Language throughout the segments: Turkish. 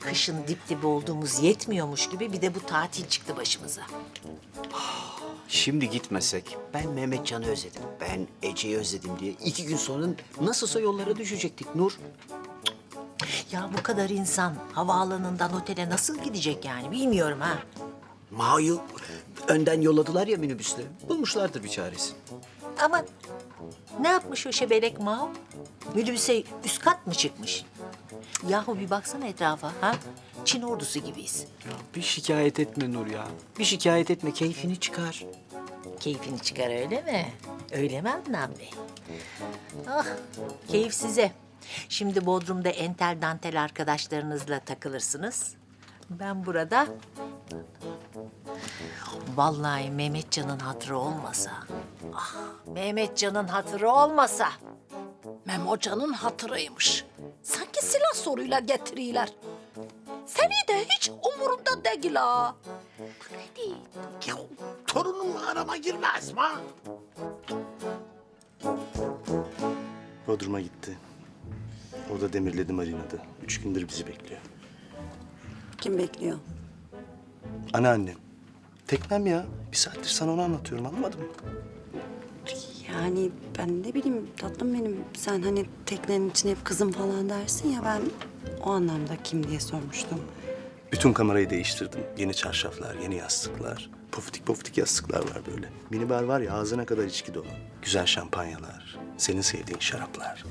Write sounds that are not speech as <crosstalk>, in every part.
Kışın dip dibe olduğumuz yetmiyormuş gibi bir de bu tatil çıktı başımıza. Şimdi gitmesek ben Mehmetcan'ı özledim. Ben Ece'yi özledim diye iki gün sonra nasılsa yollara düşecektik Nur. Ya bu kadar insan havaalanından otele nasıl gidecek yani bilmiyorum ha. Mah'ı önden yolladılar ya minibüsle. Bulmuşlardır bir çaresi. Ama ne yapmış o şebelek Mao? Minibüse üst kat mı çıkmış? Yahu bir baksana etrafa ha. Çin ordusu gibiyiz. Bir şikayet etme Nur ya. Bir şikayet etme keyfini çıkar. Keyfini çıkar öyle mi? Öyle mi Adnan Bey? Ah, keyif size. Şimdi Bodrum'da entel dantel arkadaşlarınızla takılırsınız. Ben burada... Vallahi Mehmetcan'ın hatırı olmasa... Ah, Mehmetcan'ın hatırı olmasa... Memocanın hatırıymış. Sanki silah soruyla getiriyorlar. Seni de hiç umurumda değil ha. Ya, torunum arama girmez mi? Bodrum'a gitti. Orada demirledi marinada. Üç gündür bizi bekliyor. Kim bekliyor? Anneannem. Teknem ya. Bir saattir sana onu anlatıyorum anlamadın mı? Yani ben ne bileyim tatlım benim. Sen hani teknenin içine hep kızım falan dersin ya ben o anlamda kim diye sormuştum. Bütün kamerayı değiştirdim. Yeni çarşaflar, yeni yastıklar. Pofitik pofitik yastıklar var böyle. Minibar var ya ağzına kadar içki dolu. Güzel şampanyalar. Senin sevdiğin şaraplar.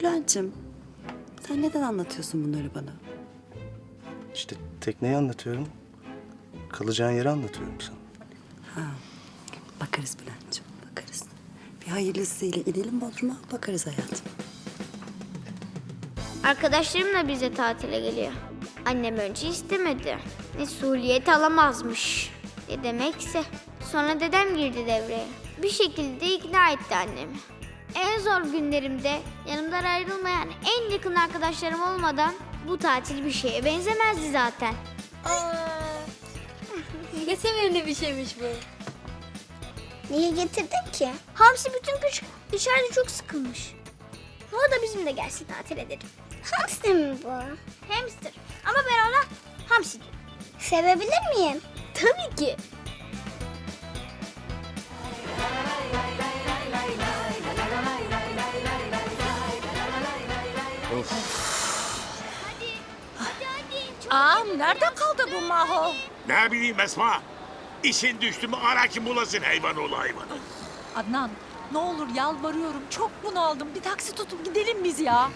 Bülent'ciğim sen neden anlatıyorsun bunları bana? İşte tekneyi anlatıyorum. Kalacağın yeri anlatıyorum sana. Bakarız Bülent'ciğim bakarız. Bir hayırlısıyla inelim Bodrum'a bakarız hayatım. Arkadaşlarım da bize tatile geliyor. Annem önce istemedi. Mesuliyet alamazmış. Ne demekse. Sonra dedem girdi devreye. Bir şekilde ikna etti annemi. En zor günlerimde yanımdan ayrılmayan en yakın arkadaşlarım olmadan bu tatil bir şeye benzemezdi zaten. Ne sevimli bir şeymiş bu. Niye getirdin ki? Hamsi bütün kış dışarıda çok sıkılmış. O da bizimle gelsin tatil edelim. Hamster mi bu? Hamster. Ama ben ona hamsi diyorum. Sevebilir miyim? Tabii ki. Hadi hadi. Çok Ağam nerede kaldı bu Maho? Ne bileyim Esma. İşin düştü mü ara kim bulasın hayvan oğlu hayvanı. Adnan ne olur yalvarıyorum çok bunaldım. Bir taksi tutup gidelim biz ya.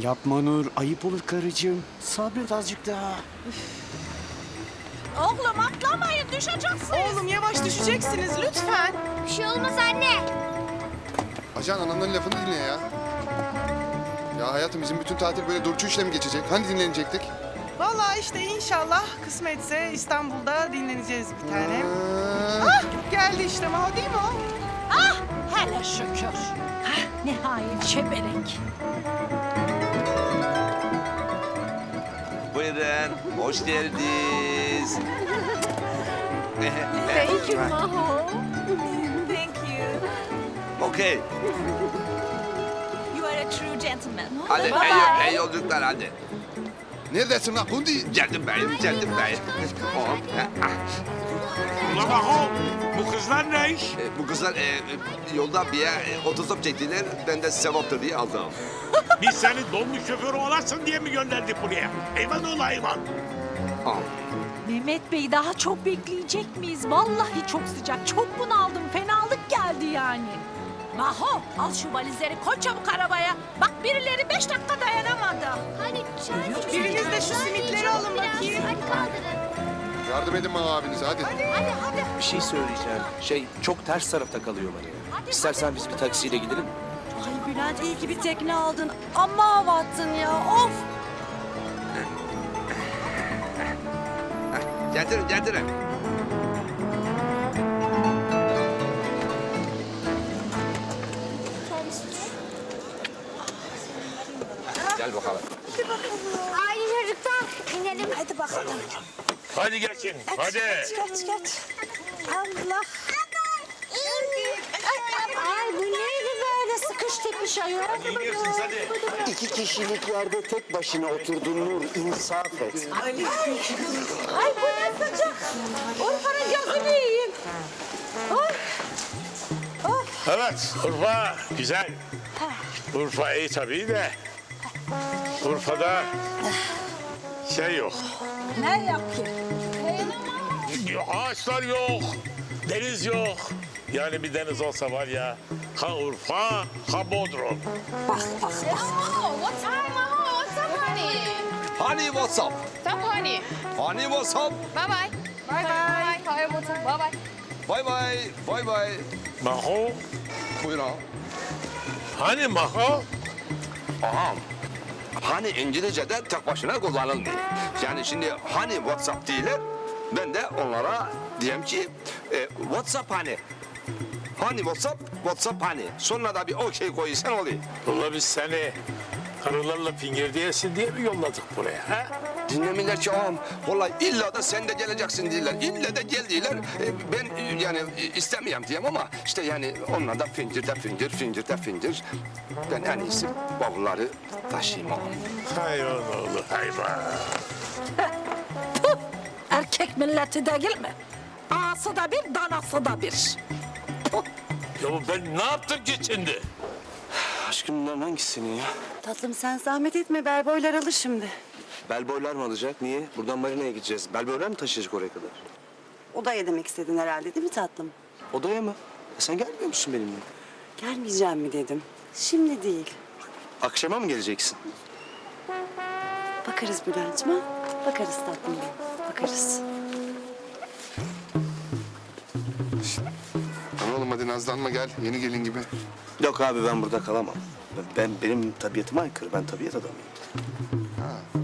Yapma Nur ayıp olur karıcığım. Sabret azıcık daha. Oğlum atlamayın düşeceksiniz. Oğlum yavaş düşeceksiniz lütfen. bir şey olmaz anne. Ajan ananın lafını dinle ya. Ya hayatım bizim bütün tatil böyle durçu işle mi geçecek? Hani dinlenecektik? Vallahi işte inşallah kısmetse İstanbul'da dinleneceğiz bir tane. Ee, Geldi işte Maho değil mi o? Hele şükür. Hah, nihayet şebelek. Buyurun, hoş geldiniz. Thank you Maho. Thank you. Okey, You are a true gentleman. hadi Bye iyi, iyi yolculuklar hadi. Neredesin lan Kundi? Geldim beyim, geldim beyim. Oh, Ula bak o. Bu kızlar ne iş? e, bu kızlar e, e, yolda bir yer e, otostop çektiler. Ben de sevaptır diye aldım. <laughs> Biz seni dolmuş şoförü olasın diye mi gönderdik buraya? Hayvan oğlu hayvan. Al. Mehmet Bey daha çok bekleyecek miyiz? Vallahi çok sıcak. Çok bunaldım. Fenalık geldi yani. Maho al şu valizleri koy çabuk arabaya. Bak birileri beş dakika dayanamadı. Hadi çay Biriniz de şu simitleri alın bakayım. Hadi kaldırın. Yardım edin bana abinize hadi. Hadi hadi. Bir şey söyleyeceğim. Şey çok ters tarafta kalıyorlar. İstersen biz bir taksiyle gidelim. Ay Bülent iyi ki bir tekne aldın. Amma hava attın ya of. Getirin, getirin. Gel bakalım. Haydi çocuklar inelim. Hadi bakalım. Hadi geçin, hadi. Geç geç. Allah. Ay bu neydi böyle sıkıştı Eksik bir şey yok. İki kişilik yerde tek başına oturdun Nur. insaf et. Ay bu ne sıcak. Urfa'nın gözünü yiyeyim. Evet, Urfa güzel. Urfa iyi tabii de. Urfa'da şey yok. Ne yapayım? Ağaçlar yok, deniz yok. Yani bir deniz olsa var ya, ha Urfa, ha Bodrum. Bak bak bak. what's up, Mama? What's up, honey? Honey what's up? What's up, honey? Honey what's up? Bye bye. Bye bye. Hi, what's up? Bye bye. Bye bye, bye bye. Maho, Buyur ağam. hani Maho? Ağam, hani İngilizce'de tek başına kullanılmıyor. Yani şimdi hani WhatsApp değiller, ben de onlara diyeyim ki e, WhatsApp hani. Hani WhatsApp, WhatsApp hani. Sonuna da bir okey koysan oluyor. Ulan biz seni karılarla fingir diyesin diye mi yolladık buraya? Ha? Dinlemiyorlar ki ağam. Vallahi illa da sen de geleceksin diyorlar. İlla da gel diyorlar. E, ben e, yani e, istemiyorum diyeyim ama işte yani onlar da fingir de fingir, fingir de fingir. Ben en iyisi bavulları taşıyayım ağam. Hayvan oğlu hayvan. <laughs> Erkek milleti değil mi? Ağası da bir, danası da bir. Ya ben ne yaptım ki şimdi? Aşkım bunların hangisi senin ya? Tatlım sen zahmet etme Berboylar alır şimdi. Bellboylar mı alacak? Niye? Buradan marinaya gideceğiz. Bellboylar mı taşıyacak oraya kadar? Odaya demek istedin herhalde değil mi tatlım? Odaya mı? E sen gelmiyor musun benimle? Gelmeyeceğim mi dedim. Şimdi değil. Akşama mı geleceksin? Bakarız Bülent'cim ha? Bakarız tatlım. Bakarız. Tamam oğlum hadi nazlanma gel. Yeni gelin gibi. Yok abi ben burada kalamam. Ben benim tabiatıma aykırı. Ben tabiat adamıyım. Ben